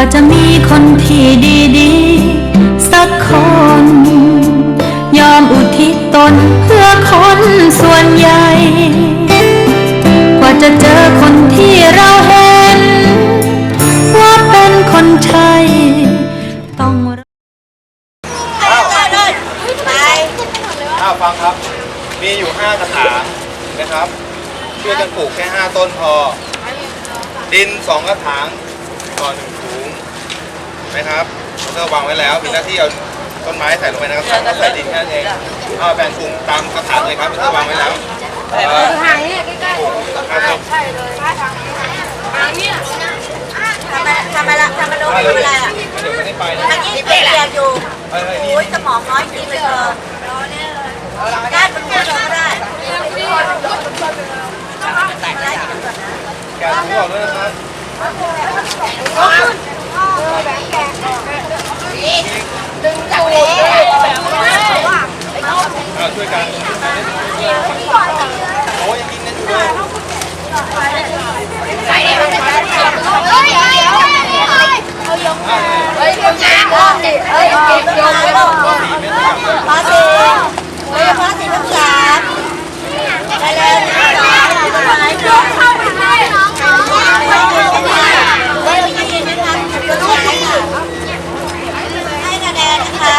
ว่าจะมีคนที่ดีดีสักคน ยอมอุทิศตนเพื่อคนส่วนใหญ่ กว่าจะเจอคนที่เราเห็น ว่าเป็นคนใช่ต้องอ้าวฟังครับ มีอยู่ห้ากรถานะครับช่วยกันปลูกแค่ห้าต้นพอ ดินสองกระถางต่อหนึ่ง นะครับเราก็วางไว้แล้ว มีหน้าที่เอาต้นไม้ใส่ลงไปในกระถางแล้วใส่ดินแค่นั้นเองเอาแบ่งกลุ่มตามกระถางเลยครับเราวางไว้แล้วเอ่อทางนี้ใกล้ครับๆใช่เลยทางนี้ทำไมทำไมละทำไมลงได้ทำเลยอะไรอะเดี๋ยวไม่ได้ไปนะเมื่อกี้เปียกอยู่เอ้ยเอ้ยนี่โอ้ยสมองน้อยจริงเลยเธอด้านมันพูดเราก็ได้แกะถุงออกด้วยนะครับ ดึงจากเล็กเอาช่วยกันโอ้ยยังกินกันอยู่เลยเฮ้ยเฮ้ยเฮ้ยเฮ้ยเก็บยงเฮ้ยเก็บยงพาสีเฮ้ยพาสีทั้งสามไปเลยต้นไม้ยกเข้าไปเลยน้องน้องเฮ้ยยืนนะคะต้นไม้ให้คะแนนนะคะ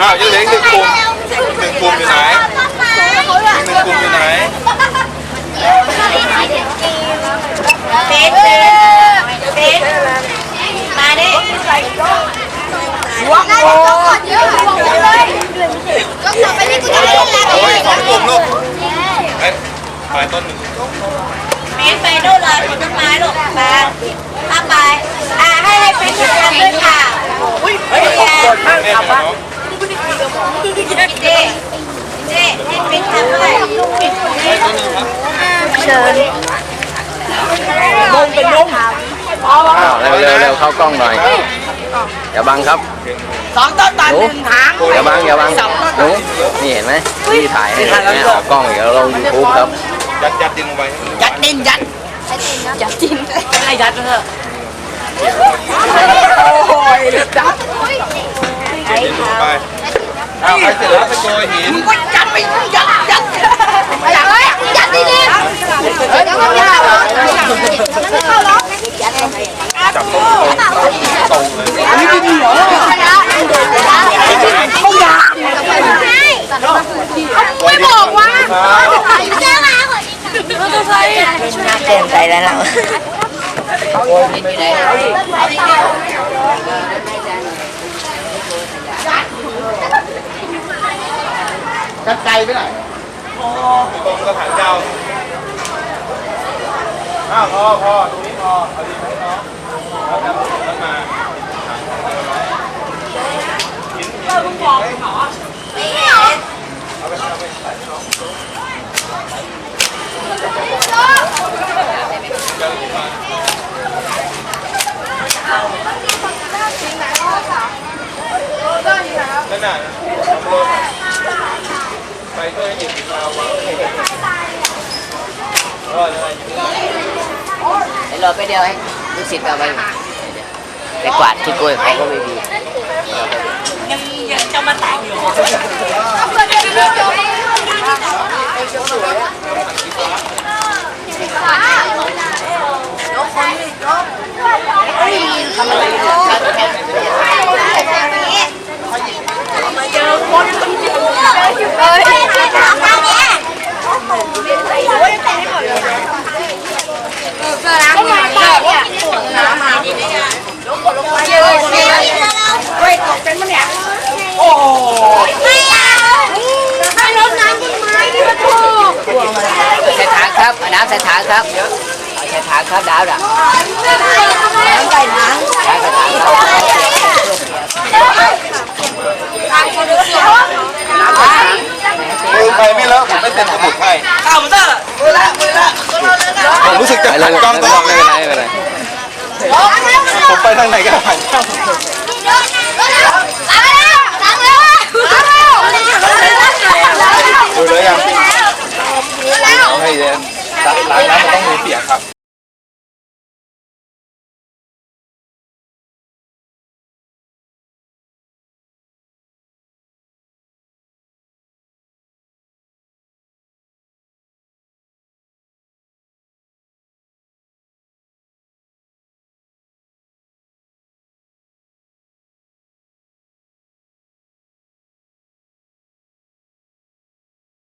อ้าวยังเหลืออีกหนึ่งกลุ่มหนึ่งกลุ่มอยู่ไหนอีกหนึ่งกลุ่มอยู่ไหน เบสเบสเบสมาดิว้าวเยอะเลยก็ต่อไปนี่กูจะเล่นแล้ว โอ้ยสองกลุ่มลูกเอ้ย ไปต้นหนึ่งเบสไปดูเลยผลต้นไม้ลูกไปข้ามไป อ่าให้ให้เป็นทำด้วยค่ะอุ้ยเฮ้ยแม่กับน้องพี่เจ๊เจ๊ให้เป็นทำด้วยไปต้นหนึ่งครับเชิญอ้าวเร็วเร็วเร็วเข้ากล้องหน่อยอย่าบังครับสองต้นตอนหนูหนึ่งถังอย่าบังอย่าบังหนูนี่เห็นไหมพี่ถ่ายให้เห็นไหมออกกล้องอีกแล้วลงยูทูบครับ ยัดยัดดินลงไปยัดดินยัดยัดดินให้ยัดเถอะโอ้ยยัดดินลงไปอ้าวใครเสร็จแล้วไปโกยหินก็ยัดไปยัดยัดยัดเลยยัดดิดิเฮ้ยเดี๋ยวก็ยัดไม่เข้าล็อกจับตรงตรงตรงเลยอันนี้ดินเหรอเขายัดไม่บอกว่า เจ้ามาคนนี้ น่า เต็มใจแล้วล่ะกันไกลไปไหนตรงสถานเจ้าวอ้าวพอพอตรงนี้พอเอาดินให้น้องแล้วกันแล้วมาหินหินหินเอาไปเอาไปใส่น้องเดี๋ยวมา นั่นน่ะน้ำร้อนไปช่วยหยิบมาวางเออนั่นแหละหยิบเดี๋ยวรอไปเดียวให้ลูกศิษย์เอาไปไปกวาดที่กล้วยเขาก็ไม่มียังจะมาตายอยู่ฮ้ยไปทางนี้ก็มาเปล่าเนี่ยน้ำมาดีเนี่ยลงลงมาเยอะเลยเฮ้ยตกเป็นมันเนี่ยโอ้ไม่เอาให้รดน้ำต้นไม้ดิมาถูก ใส่ถัง ครับเอาน้ำใส่ถังครับเอาใส่ถังครับดาวด่ะน้ำใส่น้ใส่ถังครับำทางคนเดียวมือไปไม่เลอะผมไม่เซ็นสมุดให้ข้าวมันเตอร์มือละมือละหันกล้องตลอดไม่เลยเป็นไรไม่เป็นไรผมไปทางไหนก็หันกล้อง